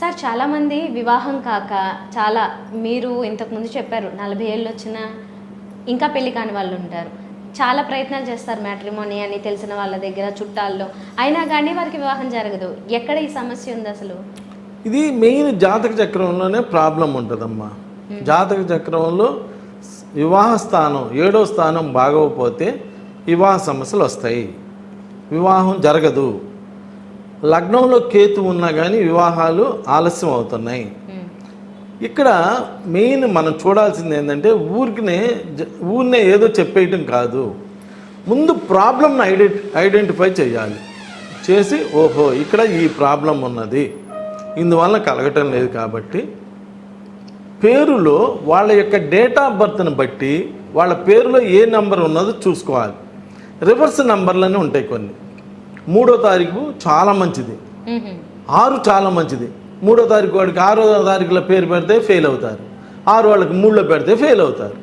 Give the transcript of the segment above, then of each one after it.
Sir చాలామంది వివాహం కాక చాలా మీరు ఇంతకుముందు చెప్పారు నలభై ఏళ్ళు వచ్చిన ఇంకా పెళ్ళి కాని వాళ్ళు ఉంటారు. చాలా ప్రయత్నాలు చేస్తారు మ్యాట్రిమోనీ అని తెలిసిన వాళ్ళ దగ్గర చుట్టాల్లో. అయినా కానీ వారికి వివాహం జరగదు. ఎక్కడ ఈ సమస్య ఉంది అసలు? ఇది మెయిన్ జాతక చక్రంలోనే ప్రాబ్లం ఉంటుందమ్మా. జాతక చక్రంలో వివాహ స్థానం ఏడో స్థానం బాగోకపోతే వివాహ సమస్యలు వస్తాయి. వివాహం జరగదు. లగ్నంలో కేతు ఉన్నా కానీ వివాహాలు ఆలస్యం అవుతున్నాయి. మ్మ్. ఇక్కడ మెయిన్ మనం చూడాల్సింది ఏంటంటే ఊరికినే ఊరినే ఏదో చెప్పేయటం కాదు. ముందు ప్రాబ్లమ్ని ఐడెంటి ఐడెంటిఫై చేయాలి. చేసి ఓహో ఇక్కడ ఈ ప్రాబ్లం ఉన్నది. ఇందువల్ల కలగటం లేదు కాబట్టి పేరులో వాళ్ళ యొక్క డేట్ ఆఫ్ బర్త్ని బట్టి వాళ్ళ పేరులో ఏ నెంబర్ ఉన్నదో చూసుకోవాలి. రివర్స్ నెంబర్లనే ఉంటాయి కొన్ని. మూడో తారీఖు చాలా మంచిది. ఆరు చాలా మంచిది. మూడో తారీఖు వాడికి ఆరో తారీఖులో పేరు పెడితే ఫెయిల్ అవుతారు. ఆరు వాళ్ళకి మూడులో పెడితే ఫెయిల్ అవుతారు.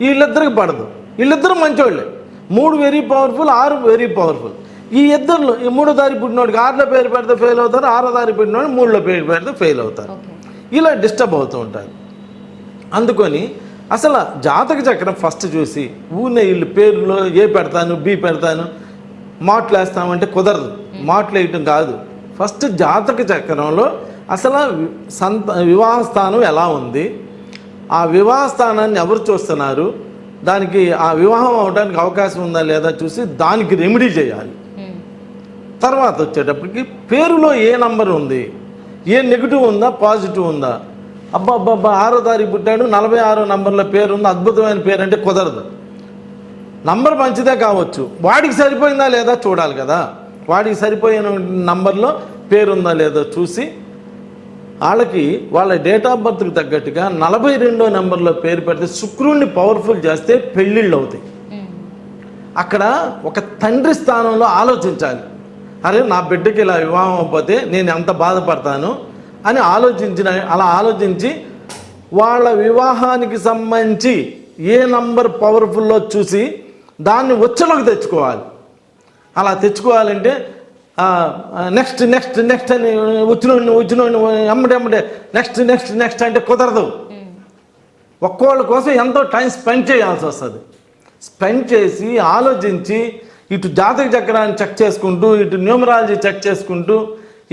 వీళ్ళిద్దరికి పడదు. వీళ్ళిద్దరు మంచోళ్ళే. మూడు వెరీ పవర్ఫుల్ ఆరు వెరీ పవర్ఫుల్ ఈ ఇద్దరు ఈ మూడో తారీఖు పుట్టినోడికి ఆరులో పేరు పెడితే ఫెయిల్ అవుతారు ఆరో తారీఖు పుట్టినోడు మూడులో పేరు పెడితే ఫెయిల్ అవుతారు. ఇలా డిస్టర్బ్ అవుతూ ఉంటారు. అందుకొని అసలు జాతక చక్రం ఫస్ట్ చూసి ఊనే వీళ్ళు పేరులో ఏ పెడతాను బి పెడతాను మాటలు వేస్తామంటే కుదరదు. మాట్లు వేయటం కాదు. ఫస్ట్ జాతక చక్రంలో అసలు సంత వివాహ స్థానం ఎలా ఉంది? ఆ వివాహ స్థానాన్ని ఎవరు చూస్తున్నారు? దానికి ఆ వివాహం అవడానికి అవకాశం ఉందా లేదా చూసి దానికి రెమెడీ చేయాలి. తర్వాత వచ్చేటప్పటికి పేరులో ఏ నంబర్ ఉంది? ఏ నెగిటివ్ ఉందా? పాజిటివ్ ఉందా? అబ్బా అబ్బా అబ్బా ఆరో తారీఖు పుట్టాడు. నలభై ఆరో నంబర్లో పేరు ఉంది అద్భుతమైన పేరు అంటే కుదరదు. నంబర్ మంచిదే కావచ్చు. వాడికి సరిపోయిందా లేదా చూడాలి కదా. వాడికి సరిపోయిన నంబర్లో పేరు ఉందా లేదో చూసి వాళ్ళకి వాళ్ళ డేట్ ఆఫ్ బర్త్కి తగ్గట్టుగా నలభై రెండో నెంబర్లో పేరు పెడితే శుక్రుణ్ణి పవర్ఫుల్ చేస్తే పెళ్ళిళ్ళు అవుతాయి. అక్కడ ఒక తండ్రి స్థానంలో ఆలోచించాలి. అరే నా బిడ్డకి ఇలా వివాహం అయిపోతే నేను ఎంత బాధపడతాను అని ఆలోచించిన అలా ఆలోచించి వాళ్ళ వివాహానికి సంబంధించి ఏ నంబర్ పవర్ఫుల్లో చూసి దాన్ని వచ్చలోకి తెచ్చుకోవాలి. అలా తెచ్చుకోవాలంటే నెక్స్ట్ నెక్స్ట్ నెక్స్ట్ అని వచ్చిన వచ్చిన ఎమ్మడే ఎమ్మడే నెక్స్ట్ నెక్స్ట్ నెక్స్ట్ అంటే కుదరదు. ఒక్కోళ్ళ కోసం ఎంతో టైం స్పెండ్ చేయాల్సి వస్తుంది. స్పెండ్ చేసి ఆలోచించి ఇటు జాతక చక్రాన్ని చెక్ చేసుకుంటూ ఇటు న్యూమరాలజీ చెక్ చేసుకుంటూ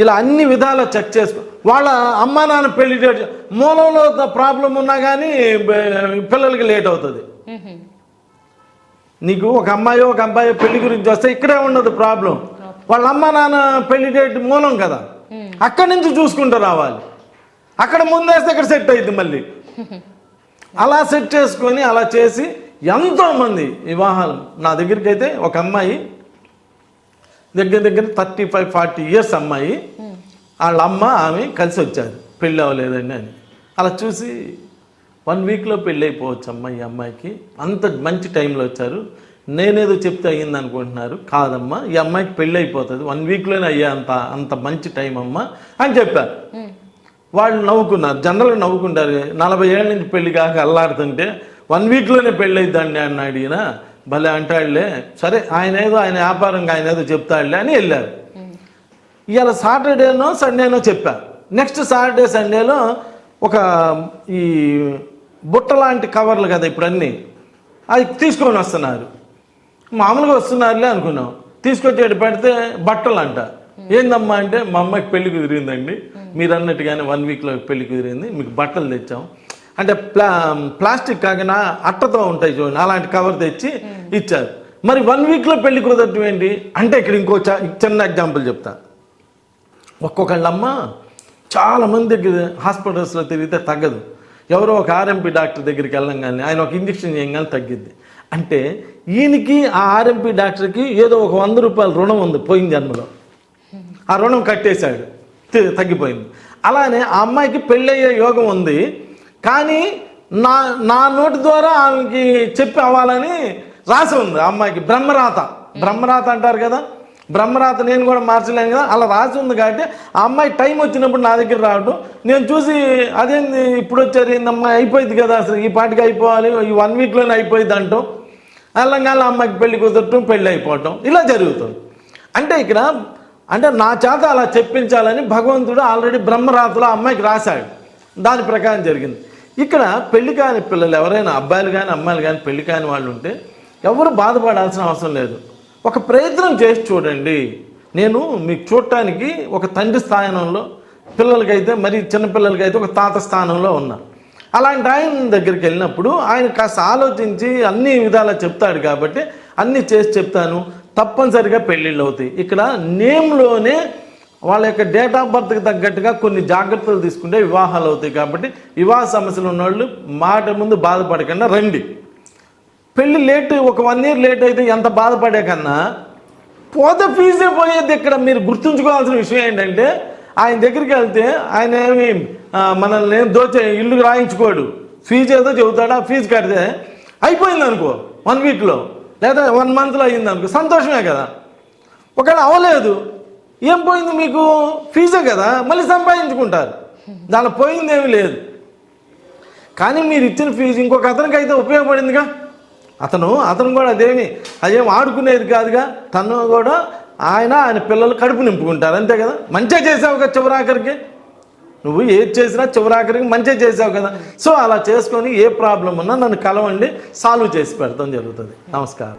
ఇలా అన్ని విధాలు చెక్ చేసుకు వాళ్ళ అమ్మా నాన్న పెళ్ళి మూలంలో ప్రాబ్లం ఉన్నా కానీ పిల్లలకి లేట్ అవుతుంది. నీకు ఒక అమ్మాయి ఒక అబ్బాయి పెళ్ళి గురించి వస్తే ఇక్కడే ఉండదు ప్రాబ్లం. వాళ్ళ అమ్మ నాన్న పెళ్ళి డేట్ మూలం కదా. అక్కడి నుంచి చూసుకుంటూ రావాలి. అక్కడ ముందేస్తే ఇక్కడ సెట్ అయింది మళ్ళీ. అలా సెట్ చేసుకొని అలా చేసి ఎంతోమంది వివాహాలు. నా దగ్గరికి అయితే ఒక అమ్మాయి దగ్గర దగ్గర థర్టీ ఫైవ్ ఫార్టీ ఇయర్స్ అమ్మాయి వాళ్ళ అమ్మ ఆమె కలిసి వచ్చారు. పెళ్ళి అవ్వలేదండి అని. అలా చూసి వన్ వీక్లో పెళ్ళి అయిపోవచ్చు అమ్మ ఈ అమ్మాయికి. అంత మంచి టైంలో వచ్చారు. నేనేదో చెప్తే అయ్యింది అనుకుంటున్నారు కాదమ్మా ఈ అమ్మాయికి పెళ్ళి అయిపోతుంది. వన్ వీక్లోనే అయ్యే అంత అంత మంచి టైం అమ్మా అని చెప్పారు. వాళ్ళు నవ్వుకున్నారు. జనరల్గా నవ్వుకుంటారు. నలభై ఏళ్ళ నుంచి పెళ్ళి కాక అల్లాడుతుంటే వన్ వీక్లోనే పెళ్ళి అయిద్దండి అన్నాడు ఈయన భలే అంటాడులే. సరే ఆయన ఏదో ఆయన వ్యాపారంగా ఆయన ఏదో చెప్తాడులే అని వెళ్ళారు. ఇవాళ సాటర్డేనో సండేనో చెప్పా. నెక్స్ట్ సాటర్డే సండేలో ఒక ఈ బుట్ట లాంటి కవర్లు కదా ఇప్పుడు అన్నీ అది తీసుకొని వస్తున్నారు. మామూలుగా వస్తున్నారులే అనుకున్నాం. తీసుకొచ్చేటి పెడితే బట్టలు అంట ఏందమ్మా అంటే మా అమ్మాయికి పెళ్ళి కుదిరిందండి. మీరు అన్నట్టుగానే వన్ వీక్లో పెళ్ళి కుదిరింది. మీకు బట్టలు తెచ్చాం. అంటే ప్లా ప్లాస్టిక్ కాకుండా అట్టతో ఉంటాయి చూడండి. అలాంటి కవర్ తెచ్చి ఇచ్చారు. మరి వన్ వీక్లో పెళ్ళి కుదరటం ఏంటి? అంటే ఇక్కడ ఇంకో చిన్న ఎగ్జాంపుల్ చెప్తా. ఒక్కొక్కళ్ళమ్మ చాలా మంది దగ్గర హాస్పిటల్స్లో తిరిగితే తగ్గదు. ఎవరో ఒక ఆర్ఎంపీ డాక్టర్ దగ్గరికి వెళ్ళంగానే ఆయన ఒక ఇంజక్షన్ చేయగానే తగ్గిద్ది. అంటే ఈయనకి ఆ ఆర్ఎంపీ డాక్టర్కి ఏదో ఒక వంద రూపాయల రుణం ఉంది పోయిన జన్మలో. ఆ రుణం కట్టేశాడు. తగ్గిపోయింది. అలానే ఆ అమ్మాయికి పెళ్ళయ్యే యోగం ఉంది. కానీ నా నా నోటి ద్వారా ఆమెకి చెప్పి అవ్వాలని రాసి ఉంది. ఆ అమ్మాయికి బ్రహ్మరాత. బ్రహ్మరాత అంటారు కదా? బ్రహ్మరాత నేను కూడా మార్చలేను కదా. అలా రాసి ఉంది కాబట్టి ఆ అమ్మాయి టైం వచ్చినప్పుడు నా దగ్గర రావడం నేను చూసి అదేంది ఇప్పుడు వచ్చారు ఏందమ్మా అయిపోయింది కదా అసలు. ఈ పాటికి అయిపోవాలి ఈ వన్ వీక్లోనే అయిపోయింది అంటాం. అల్లంగా అమ్మాయికి పెళ్ళి కుదరటం పెళ్ళి అయిపోవటం. ఇలా జరుగుతుంది. అంటే ఇక్కడ అంటే నా చేత అలా చెప్పించాలని భగవంతుడు ఆల్రెడీ బ్రహ్మరాతలో ఆ అమ్మాయికి రాశాడు. దాని ప్రకారం జరిగింది. ఇక్కడ పెళ్ళి కాని పిల్లలు ఎవరైనా అబ్బాయిలు కానీ అమ్మాయిలు కానీ పెళ్ళి కాని వాళ్ళు ఉంటే ఎవరు బాధపడాల్సిన అవసరం లేదు. ఒక ప్రయత్నం చేసి చూడండి. నేను మీకు చూడటానికి ఒక తండ్రి స్థానంలో పిల్లలకైతే మరి చిన్నపిల్లలకైతే ఒక తాత స్థానంలో ఉన్నా. అలాంటి ఆయన దగ్గరికి వెళ్ళినప్పుడు ఆయన కాస్త ఆలోచించి అన్ని విధాలా చెప్తాడు కాబట్టి అన్నీ చేసి చెప్తాను. తప్పనిసరిగా పెళ్ళిళ్ళు అవుతాయి. ఇక్కడ నేమ్లోనే వాళ్ళ యొక్క డేట్ ఆఫ్ బర్త్కి తగ్గట్టుగా కొన్ని జాగ్రత్తలు తీసుకుంటే వివాహాలు అవుతాయి కాబట్టి వివాహ సమస్యలు ఉన్నవాళ్ళు మాట ముందు బాధపడకుండా రండి. పెళ్ళి లేట్ ఒక వన్ ఇయర్ లేట్ అయితే ఎంత బాధపడే కన్నా పోతే ఫీజే పోయేది ఇక్కడ మీరు గుర్తుంచుకోవాల్సిన విషయం ఏంటంటే ఆయన దగ్గరికి వెళ్తే ఆయన ఏమి మనల్ని దోచే ఇల్లు రాయించుకోడు. ఫీజు ఏదో చెబుతాడు ఆ ఫీజు కడితే అయిపోయింది అనుకో వన్ వీక్లో లేదా వన్ మంత్లో అయ్యింది అనుకో సంతోషమే కదా. ఒకవేళ అవ్వలేదు ఏం పోయింది మీకు? ఫీజే కదా మళ్ళీ సంపాదించుకుంటారు. దానిలో పోయింది ఏమీ లేదు. కానీ మీరు ఇచ్చిన ఫీజు ఇంకొక అతనికి అయితే ఉపయోగపడిందిగా? అతను అతను కూడా అదేమి అదేం ఆడుకునేది కాదుగా. తను కూడా ఆయన ఆయన పిల్లలు కడుపు నింపుకుంటారు అంతే కదా? మంచిగా చేసావు కదా చివరాఖరికి? నువ్వు ఏది చేసినా చివరాఖరికి మంచిగా చేసావు కదా? సో అలా చేసుకొని ఏ ప్రాబ్లం ఉన్నా నన్ను కలవండి సాల్వ్ చేసి పెడతాం జరుగుతుంది. నమస్కారం.